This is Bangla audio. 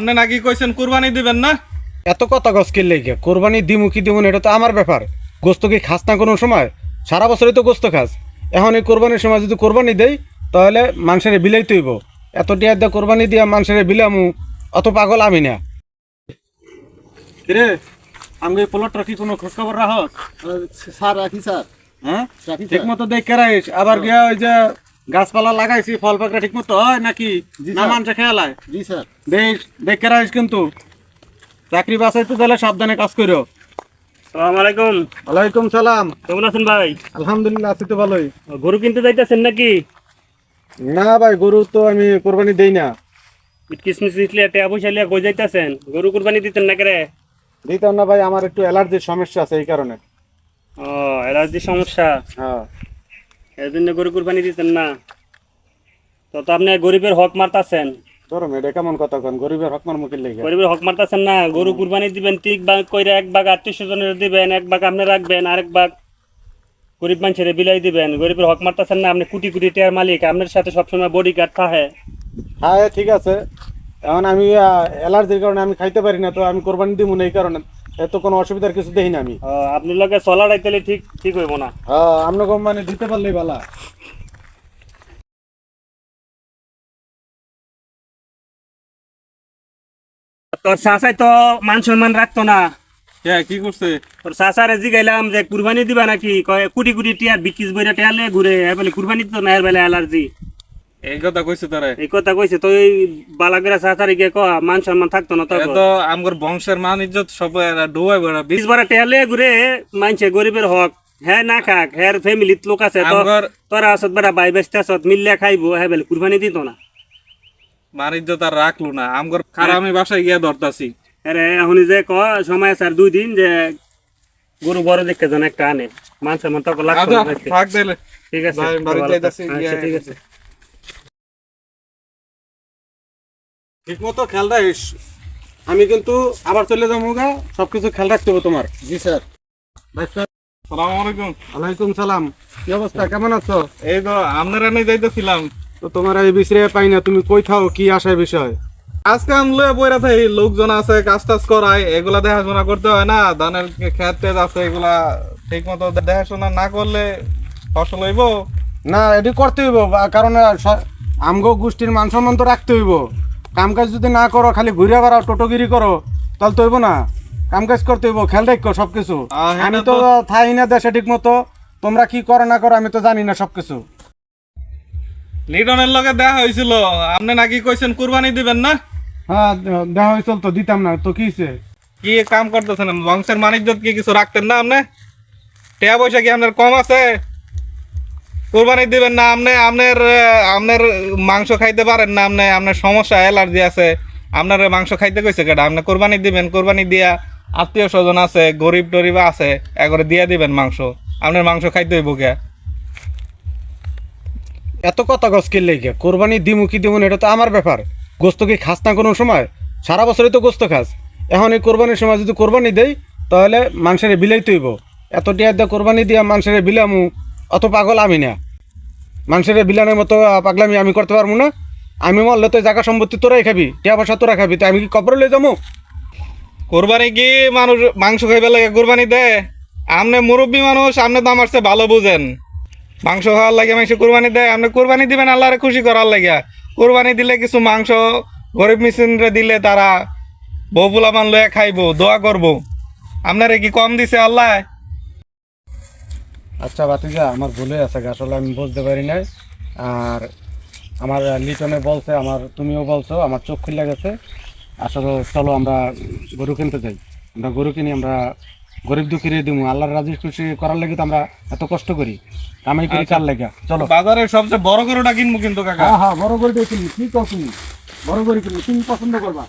আপনি নাকি কইছেন কুরবানি দিবেন না? এত কথা গছ কিনলে গিয়ে কোরবানি দিমু কি দিমু না, এটা তো আমার ব্যাপার। গোস্ত কি খাস না কোনো সময়? সারা বছরই তো গোস্ত খাস। এখন এই কোরবানির সময় যদি কোরবানি দেই তাহলে মানুষের বিলাই তৈব এত টিয়া দিয়ে কোরবানি দিয়া মানুষের বিলামু অত পাগল আমি না। রে আমি এই প্লটটা কি কোনো খোঁজ খবর রাখস স্যার রাখি স্যার। হ্যাঁ? ঠিক মতো দেখে আবার গিয়া ওই যে গাছপালা লাগাইছি ফল পাকড়া ঠিক মতো হয় নাকি? জি, না স্যার। মানুষে খেয়ালায়? জি স্যার। বেশ দেখে রাখিস কিন্তু। চাকরি বাসাইতে তাহলে সাবধানে কাজ করো ওয়ালাইকুম সালাম। কেমন আছেন ভাই? আলহামদুলিল্লাহ আছি তো ভালোই। গরু কিনতে যাইতেছেন নাকি? না ভাই গরু তো আমি কোরবানি দেই না। কিসমিস ইসলিয়া টেয়া পয়সা লিয়া কই যাইতেছেন? গরু কুরবানি দিতেন না করে? দিতাম না ভাই আমার একটু অ্যালার্জির সমস্যা আছে এই কারণে। ও অ্যালার্জি সমস্যা? হ্যাঁ। এর জন্য গরু কুরবানি দিতেন না। তো তো আপনি গরিবের হক মারতাছেন। ধরো এটা কেমন কথা কন? গরিবের হক মার মুখের লেগে গরিবের হক মারতাছেন না। গরু কুরবানি দিবেন ঠিক ভাগ কইরা এক ভাগ আত্মীয় স্বজনের দিবেন এক ভাগ আপনি রাখবেন আরেক ভাগ গরিব মানুষের বিলাই দিবেন। গরিবের হক মারতাছেন না আপনি কোটি কোটি টাকার মালিক আপনার সাথে সবসময় বডি গার্ড থাকে। হ্যাঁ ঠিক আছে। এখন আমি অ্যালার্জির কারণে আমি খাইতে পারি না তো আমি কোরবানি দিব না এই কারণে। এত কোনো অসুবিধার কিছু দেখি না আমি। আপনি চলাটাই তাহলে ঠিক ঠিক হইব না। হ্যাঁ মানে দিতে পারলেই ভালো তোর চাচাই তো মান সম্মান রাখতো না। কে কি করছে? তোর চাচারে জিগাইলাম যে কুরবানি দিবা নাকি? কয় কোটি কোটি টিয়ার বিকিস বইরা টিয়ার লিয়ে ঘুরে এ কুরবানি তো না এর বেলা অ্যালার্জি এই কথা কইছে তারে। এই কথা কইছে তো এই বালাগেরা ক মান সম্মান থাকতো না তো তো আমগর বংশের মান ইজ্জত সব ডুবাই বেড়া। বিশ বারা টিয়ার ঘুরে মানছে গরিবের হক। হ্যাঁ না খাক হ্যাঁ ফ্যামিলিত লোক আছে তো তোরা আসত বেড়া বাই বেসতে আসত মিললে খাইবো হ্যাঁ বলে কুরবানি দিত না। মান ইজ্জত আর রাখল না। আমগর খারাপ। আমি বাসায় গিয়া ধরতাছি। আরে এখন যে ক সময় আছে আর দুই দিন যে গরু বড় দেখতে যেন একটা আনে। মান সম্মান তো লাগতো ঠিক আছে ভাই, আচ্ছা, ঠিক আছে। ঠিক মতো খেয়াল রাখিস। আমি কিন্তু আবার চলে যাব গা সবকিছু খেয়াল রাখতে হবে তোমার। জি স্যার। সালাম আলাইকুম। ওয়ালাইকুম সালাম। কি অবস্থা? কেমন আছো? এই তো আপনারা নিয়ে যাইতেছিলাম। তো তোমার এই বিছরে পাই না তুমি কই থাও কি আশায় বিষয়? আজকে আনলে বইরা থাকি লোকজন আছে কাজ টাজ করায় এগুলা দেখাশোনা করতে হয় না ধানের খেত টেত আছে এগুলা ঠিক মতো দেখাশোনা না করলে ফসল হইব? না এটি করতে হইব কারণ আমগো গোষ্ঠীর মান সম্মান তো রাখতে হইব। কাম কাজ যদি না করো খালি ঘুরে বেড়াও টোটোগিরি করো তাহলে তো হইব না। কাম কাজ করতে হইব খেয়াল রাখো সবকিছু। আমি তো থাই না দেশে ঠিক মতো তোমরা কি করো না করো আমি তো জানি না সবকিছু। লিটনের লগে দেখা হয়েছিল আপনি নাকি কইছেন কুরবানি দিবেন না? হ্যাঁ দেখা হয়েছিল তো দিতাম না তো কি হইছে? কি কাম করতেছেন বংশের মানিজ্য কি কিছু রাখতেন না আপনি? টাকা পয়সা কি আপনার কম আছে? কুরবানি দিবেন না আপনি আপনার আপনার মাংস খাইতে পারেন না আপনি আপনার সমস্যা, অ্যালার্জি আছে। আপনার মাংস খাইতে কইছে কেটা আপনি কোরবানি দিবেন, কোরবানি দিয়া আত্মীয় স্বজন আছে, গরিব টরিব আছে, একবারে দিয়া দিবেন মাংস। আপনার মাংস খাইতে হইব কে এত কথা গছ কিনলে গিয়ে কোরবানি দিমু কি দিমু এটা তো আমার ব্যাপার। গোস্ত কি খাস না কোনো সময়? সারা বছরই তো গোস্ত খাস। এখন এই কোরবানির সময় যদি কোরবানি দেই, তাহলে মানুষের বিলাই তৈব এত টিয়া দিয়ে কোরবানি দিয়া মানুষের বিলামু অত পাগল আমি না। মানুষের বিলানের মতো পাগলামি আমি করতে পারব না। আমি মরলে তো জায়গা সম্পত্তি তোরাই খাবি, টিয়া পয়সা তোরা খাবি, তো আমি কি কবরে লই যাব? কোরবানি কি মানুষ মাংস খাইবে লাগে কোরবানি দেয়? আমনে মুরব্বী মানুষ আপনি তো আমার ভালো বুঝেন। মাংস খাওয়ার লাগে মাংস কোরবানি দেয় আপনি কোরবানি দিবেন আল্লাহরে খুশি করার লাগে কোরবানি দিলে কিছু মাংস গরিব মিসিনরে দিলে তারা বউপুলা মান লয়ে খাইবো, দোয়া করব। আপনারে কি কম দিছে আল্লাহ? আচ্ছা বাতিজা আমার ভুলে আছে আসলে আমি বুঝতে পারি নাই। আর আমার লিটনে বলছে আমার তুমিও বলছো আমার চোখ খুলে গেছে। আসলে চলো আমরা গরু কিনতে যাই। আমরা গরু কিনি আমরা গরিব দুঃখী দিব আল্লাহর রাজি খুশি করার লাগে তো আমরা এত কষ্ট করি। কামাই করি কার লাগে? চলো। বাজারে সবচেয়ে বড় গরুটা কিনবো কিন্তু কাকা। হ্যাঁ হ্যাঁ বড় গরু কিনি কি কো তুমি? বড় গরু কিনি তুমি পছন্দ করবা?